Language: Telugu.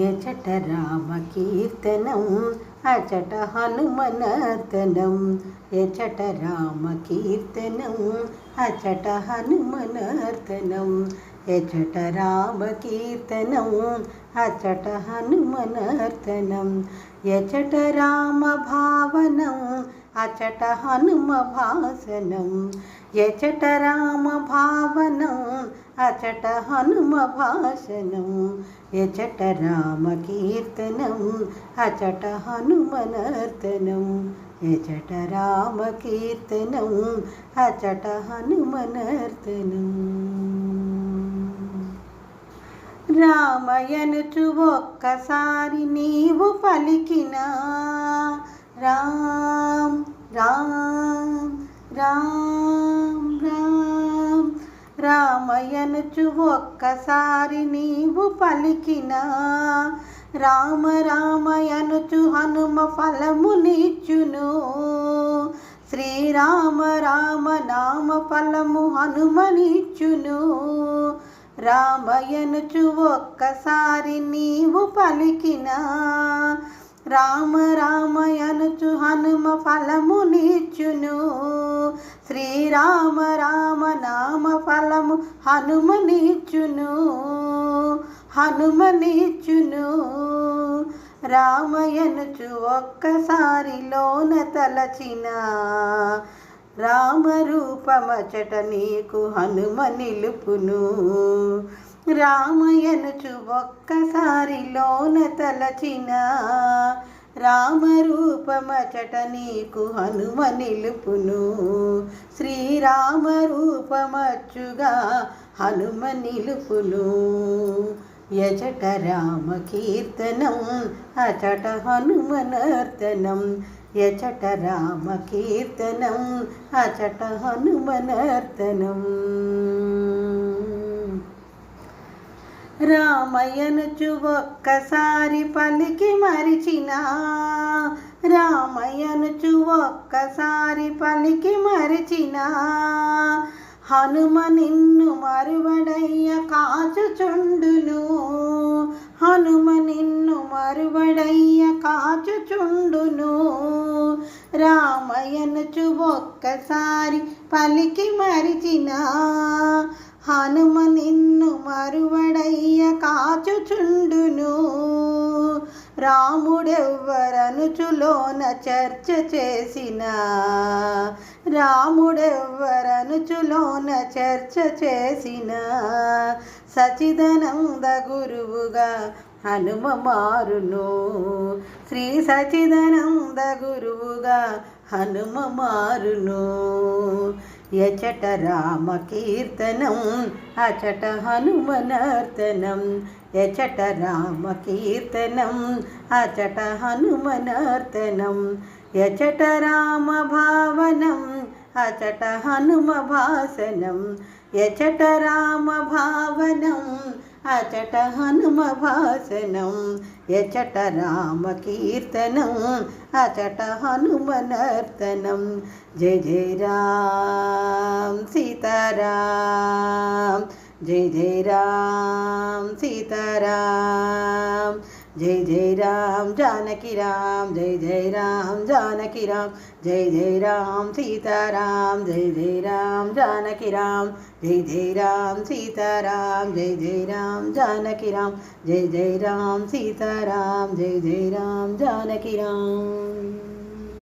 ఎచట రామ కీర్తనం అచట హనుమనర్తనం ఎచట రామ కీర్తనం అచట హనుమనర్తనం ఎచట రామ కీర్తనం అచట హనుమనర్తనం. ఎచట రామ భావనం అచట హనుమ భాసనం ఎచట రామ భావనం అచట హనుమ భాషణం ఎచట రామ కీర్తనం అచట హనుమనర్తనం. ఎచట రామ కీర్తనం అచట హనుమనర్తనం. రామయనుచు ఒక్కసారి నీవు పలికిన రామ్ రామ్ రామ్ రామ్. రామయనుచు ఒక్కసారి నీవు పలికిన రామ రామయనుచు హనుమ ఫలమునిచ్చును శ్రీరామ రామ నామ ఫలము హనుమనిచ్చును రామయనుచు ఒక్కసారి నీవు పలికిన రామ రామయనుచు హనుమ ఫలము నీచును. శ్రీరామ రామ నామ ఫలము హనుమ నీచును. హనుమ నీచును. రామయనుచు ఒక్కసారిలోన తలచిన రామరూపమచట నీకు హనుమ నిలుపును. రామయనుచు ఒక్కసారిలోన తలచిన రామరూపమచట నీకు హనుమ నిలుపును. శ్రీరామరూపమచ్చుగా హనుమ నిలుపును. యచట రామ కీర్తనం అచట హనుమనర్తనం యచట రామ కీర్తనం అచట హనుమనర్తనం. రామయ్యనుచు ఒక్కసారి పలికి మరిచినా రామయ్యనుచు ఒక్కసారి పలికి మరిచినా హనుమ నిన్ను మరువడయ్య కాచుచుండును. హనుమ నిన్ను మరువడయ్య కాచుచుండును. రామయనుచు ఒక్కసారి పలికి మరిచిన హనుమ నిన్ను మరువడయ్య కాచుచుండును. రాముడెవ్వరనుచులోన చర్చ చేసిన రాముడెవ్వరనుచులోన చర్చ చేసిన సచిదనంద గురువుగా హనుమ మారును శ్రీ సచిదనంద గురువుగా హనుమ మారును యచట రామ కీర్తనం అచట హనుమనర్తనం. యచట రామ కీర్తనం అచట హనుమనర్తనం. యచట రామ భావనం అచట హనుమ భాసనం యచట రామ భావనం అచట హనుమ భాసనం యచట రామ కీర్తనం అచట హనుమనర్తనం జయ జయ రామ్ సీతారాం జయ జయ రామ్ సీతారాం జై జై రామ్ జానకి రామ్ జై జై రామ్ జానకి రామ్ జై జై రామ్ సీతారాం జై జై రామ్ జానకి రామ్ జై జై రామ్ సీతారాం జై జై రామ్ జానకి రామ్ జై జై రామ్ సీతారాం జై జై రామ్ జానకి రామ్.